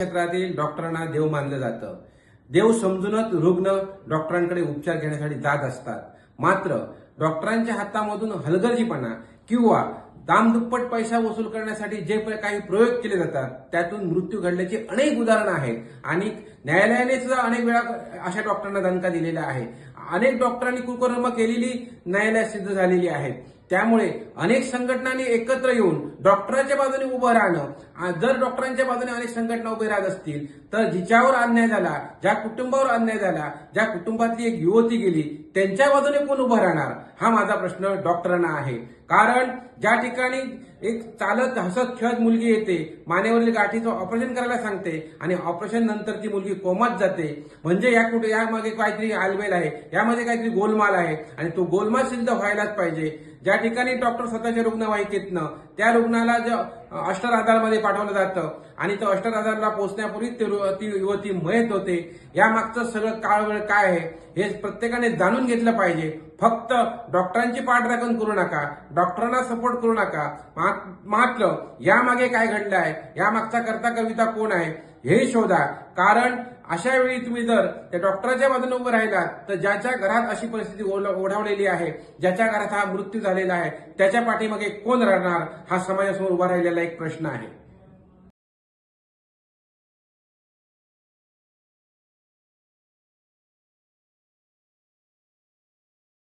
क्षेत्रातील डॉक्टरांना देव मानलं जातं. देव समजूनच रुग्ण डॉक्टरांकडे उपचार घेण्यासाठी जात असतात. मात्र डॉक्टरांच्या हातामधून हलगर्जीपणा किंवा दामदुप्पट पैसा वसूल करण्यासाठी जे काही प्रयोग केले जातात त्यातून मृत्यू घडल्याची अनेक उदाहरणं आहेत. आणि न्यायालयाने सुद्धा अनेक वेळा अशा डॉक्टरांना दणका दिलेला आहे. अनेक डॉक्टरांनी कुकर्म केलेली न्यायालयात सिद्ध झालेली आहेत. त्यामुळे अनेक संघटनांनी एकत्र येऊन डॉक्टरांच्या बाजूने उभं राहणं जर डॉक्टरांच्या बाजूने अनेक संघटना उभे राहत असतील तर जिच्यावर अन्याय झाला ज्या कुटुंबावर अन्याय झाला ज्या कुटुंबातली एक युवती गेली त्यांच्या बाजूने कोण उभं राहणार? हा माझा प्रश्न डॉक्टरांना आहे. कारण ज्या ठिकाणी एक चालत हसत खेळत मुलगी येते मानेवरील गाठीचं ऑपरेशन करायला सांगते आणि ऑपरेशन नंतर ती मुलगी कोमात जाते. म्हणजे या कुठे यामागे काहीतरी आलबेल आहे यामध्ये काहीतरी गोलमाल आहे आणि तो गोलमाल सिद्ध व्हायलाच पाहिजे. ज्या ठिकाणी डॉक्टर स्वतःच्या रुग्णवाहिकेतनं त्या रुग्णाला जर अष्टराधारमध्ये पाठवलं जातं. आणि तो अष्टराधारला पोहोचण्यापूर्वी ते ती युवती मयत होते. यामागचं सगळं काळवेळ काय आहे हे प्रत्येकाने जाणून घेतलं पाहिजे. फक्त डॉक्टरांची पाठराखण करू नका डॉक्टरांना सपोर्ट करू नका. मा- मात्र यामागे काय घडलं आहे यामागचा करता कविता कोण आहे हे शोधा. कारण अशा वेळी तुम्ही जर त्या डॉक्टराच्या बाजूने उभं राहिलात तर ज्याच्या घरात अशी परिस्थिती ओढ- ओढावलेली आहे ज्याच्या घरात हा मृत्यू झालेला आहे त्याच्या पाठीमागे कोण राहणार हा समाजासमोर उभा राहिलेला एक प्रश्न आहे.